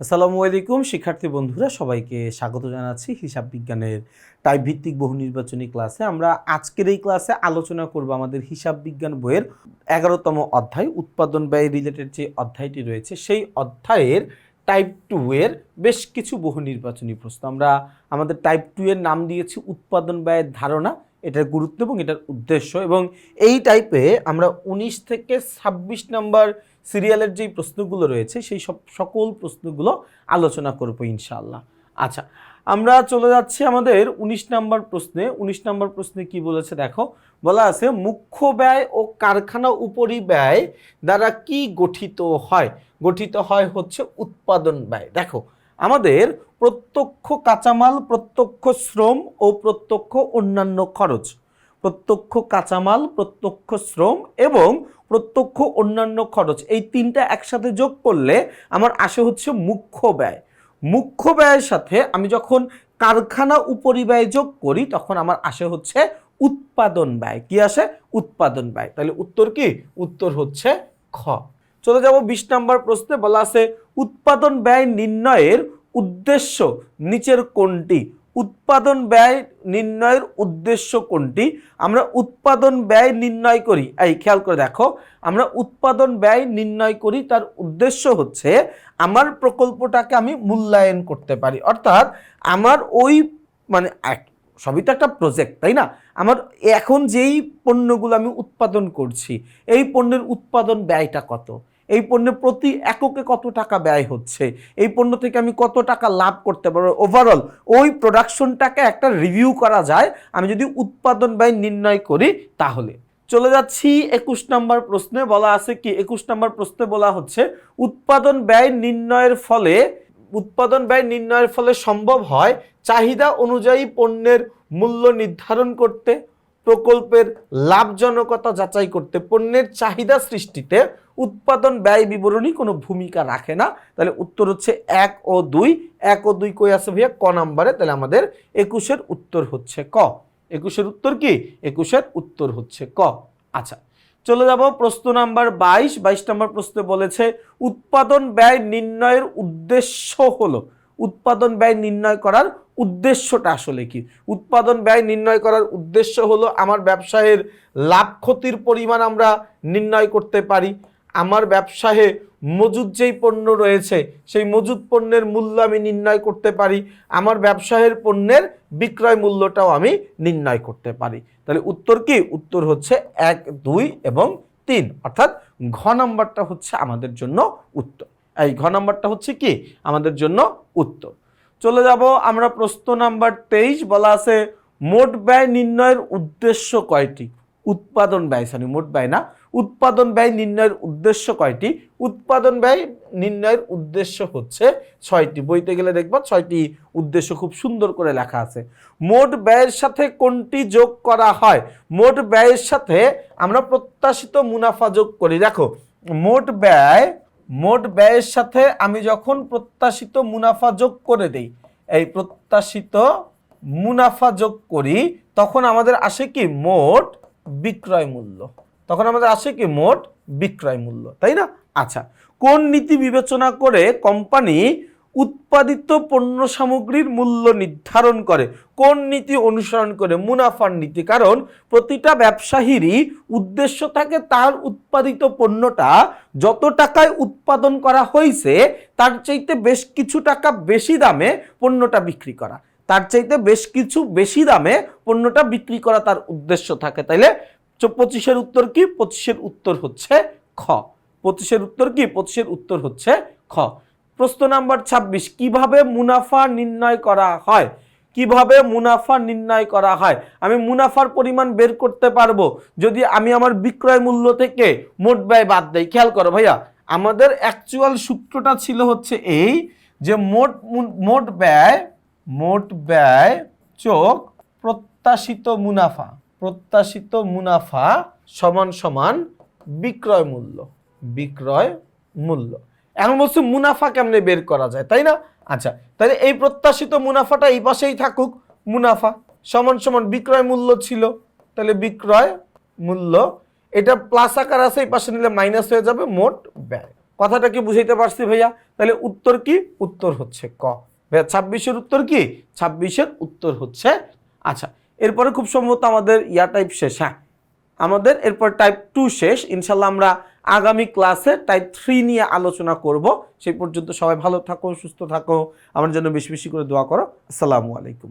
আসসালামু আলাইকুম, শিক্ষার্থী বন্ধুরা, সবাইকে স্বাগত জানাচ্ছি হিসাব বিজ্ঞানের টাইপ ভিত্তিক বহু নির্বাচনী ক্লাসে। আমরা আজকের এই ক্লাসে আলোচনা করব আমাদের হিসাব বিজ্ঞান বইয়ের এগারোতম অধ্যায়, উৎপাদন ব্যয় রিলেটেড যে অধ্যায়টি রয়েছে, সেই অধ্যায়ের টাইপ টু এর বেশ কিছু বহু নির্বাচনী প্রশ্ন। আমরা আমাদের টাইপ টু এর নাম দিয়েছি উৎপাদন ব্যয়ের ধারণা, এটার গুরুত্ব এবং এটার উদ্দেশ্য এবং এই টাইপে আমরা উনিশ থেকে ছাব্বিশ নম্বর সিরিয়ালের যেই প্রশ্নগুলো রয়েছে, সেই সব সকল প্রশ্নগুলো আলোচনা করব ইনশাআল্লাহ। আচ্ছা আমরা চলে যাচ্ছি আমাদের উনিশ নম্বর প্রশ্নে। উনিশ নম্বর প্রশ্নে কি বলেছে দেখো, বলা আছে, মুখ্য ব্যয় ও কারখানা উপরি ব্যয় দ্বারা কি গঠিত হয়? গঠিত হয় হচ্ছে উৎপাদন ব্যয়। দেখো, আমাদের প্রত্যক্ষ কাঁচামাল, প্রত্যক্ষ শ্রম ও প্রত্যক্ষ অন্যান্য খরচ প্রত্যক্ষ কাঁচামাল, প্রত্যক্ষ শ্রম এবং প্রত্যক্ষ অন্যান্য খরচ। এই তিনটা একসাথে যোগ করলে আমার আসে হচ্ছে মুখ্য ব্যয়। মুখ্য ব্যয়ের সাথে আমি যখন কারখানা উপরিব্যয় যোগ করি, তখন আমার আসে হচ্ছে উৎপাদন ব্যয়। কি আসে? উৎপাদন ব্যয়। তাহলে উত্তর কি? উত্তর হচ্ছে খ। চলে যাব বিশ নম্বর প্রশ্নে। বলা আছে, উৎপাদন ব্যয় নির্ণয়ের উদ্দেশ্য নিচের কোনটি? উৎপাদন ব্যয় নির্ণয়ের উদ্দেশ্য কোনটি? আমরা উৎপাদন ব্যয় নির্ণয় করি। এই, খেয়াল করে দেখো। আমরা উৎপাদন ব্যয় নির্ণয় করি, তার উদ্দেশ্য হচ্ছে আমার প্রকল্পটাকে আমি মূল্যায়ন করতে পারি। অর্থাৎ আমার ওই মানে সবই তো একটা প্রজেক্ট তাই না? আমার এখন যেই পণ্যগুলো আমি উৎপাদন করছি, এই পণ্যের উৎপাদন ব্যয়টা কত? এই পণ্যে প্রতি এককে কত টাকা ব্যয় হচ্ছে? এই পণ্য থেকে আমি কত টাকা লাভ করতে পারব? ওভারঅল ওই প্রোডাকশনটাকে একটা রিভিউ করা যায়। আমি যদি উৎপাদন ব্যয় নির্ণয় করি, তাহলে। চলে যাচ্ছি একুশ নম্বর প্রশ্নে। বলা আছে কি? একুশ নম্বর প্রশ্নে বলা হচ্ছে, উৎপাদন ব্যয় নির্ণয়ের ফলে, উৎপাদন ব্যয় নির্ণয়ের ফলে সম্ভব হয় চাহিদা অনুযায়ী পণ্যের মূল্য নির্ধারণ করতে। প্রকল্পের লাভজনকতা যাচাই করতে পণ্যের চাহিদা সৃষ্টিতে উৎপাদন ব্যয় বিবরণী কোনো ভূমিকা রাখে না। তাহলে উত্তর হচ্ছে এক ও দুই। এক ও দুই কই আছে ভাইয়া? ক নাম্বারে। তাহলে আমাদের একুশের উত্তর হচ্ছে ক। একুশের উত্তর কি? একুশের উত্তর হচ্ছে ক। আচ্ছা চলে যাব প্রশ্ন নাম্বার বাইশ। বাইশ নম্বর প্রশ্নে বলেছে, উৎপাদন ব্যয় নির্ণয়ের উদ্দেশ্য হলো উৎপাদন ব্যয় নির্ণয় করার উদ্দেশ্যটা আসলে কি? উৎপাদন ব্যয় নির্ণয় করার উদ্দেশ্য হলো আমার ব্যবসায়ের লাভ ক্ষতির পরিমাণ আমরা নির্ণয় করতে পারি। আমার ব্যবসায়ে মজুদ যেই পণ্য রয়েছে, সেই মজুদ পণ্যের মূল্য আমি নির্ণয় করতে পারি। আমার ব্যবসায়ের পণ্যের বিক্রয় মূল্যটাও আমি নির্ণয় করতে পারি। তাহলে উত্তর কি? উত্তর হচ্ছে এক, দুই এবং তিন। অর্থাৎ ঘ নাম্বারটা হচ্ছে আমাদের জন্য উত্তর। এই ঘ নাম্বারটা হচ্ছে কি? আমাদের জন্য উত্তর। চলে যাব আমরা প্রশ্ন নাম্বার তেইশ। বলা আছে, মোট ব্যয় নির্ণয়ের উদ্দেশ্য কয়টি? উৎপাদন ব্যয় সরি মোট ব্যয় না। উৎপাদন ব্যয় নির্ণয়ের উদ্দেশ্য কয়টি? উৎপাদন ব্যয় নির্ণয়ের উদ্দেশ্য হচ্ছে ছয়টি। বইতে গেলে দেখবা ছয়টি উদ্দেশ্য খুব সুন্দর করে লেখা আছে। মোট ব্যয়ের সাথে কোনটি যোগ করা হয়? মোট ব্যয়ের সাথে আমরা প্রত্যাশিত মুনাফা যোগ করি। দেখো, মোট ব্যয় মোট ব্যয়ের সাথে আমি যখন প্রত্যাশিত মুনাফা যোগ করে দেই, এই প্রত্যাশিত মুনাফা যোগ করি, তখন আমাদের আসে কি মোট বিক্রয় মূল্য। তখন আমাদের আসে কি মোট বিক্রয় মূল্য, তাই না? আচ্ছা কোন নীতি বিবেচনা করে কোম্পানি উৎপাদিত পণ্য সামগ্রীর মূল্য নির্ধারণ করে, কোন নীতি অনুসরণ করে মুনাফার নীতি। কারণ প্রতিটা ব্যবসায়ীরই উদ্দেশ্য থাকে তার উৎপাদিত পণ্যটা যত টাকায় উৎপাদন করা হয়েছে, তার চাইতে বেশ কিছু টাকা বেশি দামে পণ্যটা বিক্রি করা। তার চাইতে বেশ কিছু বেশি দামে পণ্যটা বিক্রি করা তার উদ্দেশ্য থাকে। তাইলে পঁচিশের উত্তর কি? পঁচিশের উত্তর হচ্ছে খ। পঁচিশের উত্তর কি? পঁচিশের উত্তর হচ্ছে খ। প্রশ্ন নাম্বার ২৬ কীভাবে মুনাফা নির্ণয় করা হয়? কীভাবে মুনাফা নির্ণয় করা হয়? আমি মুনাফার পরিমাণ বের করতে পারব যদি আমি আমার বিক্রয় মূল্য থেকে মোট ব্যয় বাদ দেই। খেয়াল করো ভাইয়া, আমাদের অ্যাকচুয়াল সূত্রটা ছিল হচ্ছে এই যে মোট মোট ব্যয় মোট ব্যয় চোখ প্রত্যাশিত মুনাফা প্রত্যাশিত মুনাফা সমান সমান বিক্রয় মূল্য বিক্রয় মূল্য। এখন বলছি মুনাফা কেমনে বের করা যায়, তাই না? আচ্ছা তাহলে এই প্রত্যাশিত মুনাফাটা এই পাশেই থাকুক, মুনাফা সমান সমান বিক্রয় মূল্য ছিল, তাহলে বিক্রয় মূল্য, এটা প্লাস আকার আছে, এই পাশে নিলে মাইনাস হয়ে যাবে, মোট ব্যয়। কথাটা কি বুঝাইতে পারছি ভাইয়া? তাহলে উত্তর কি? উত্তর হচ্ছে ক। ভাইয়া, ছাব্বিশের উত্তর কি? ছাব্বিশের উত্তর হচ্ছে আচ্ছা এরপরে খুব সম্ভবত আমাদের ইয়া টাইপ শেষ হ্যাঁ। আমাদের, এরপর টাইপ টু শেষ। ইনশাল্লাহ আমরা আগামী ক্লাসে টাইপ থ্রি নিয়ে আলোচনা করব। সেই পর্যন্ত সবাই ভালো থাকো, সুস্থ থাকো। আমার জন্য বেশি বেশি করে দোয়া করো। আসসালামু আলাইকুম।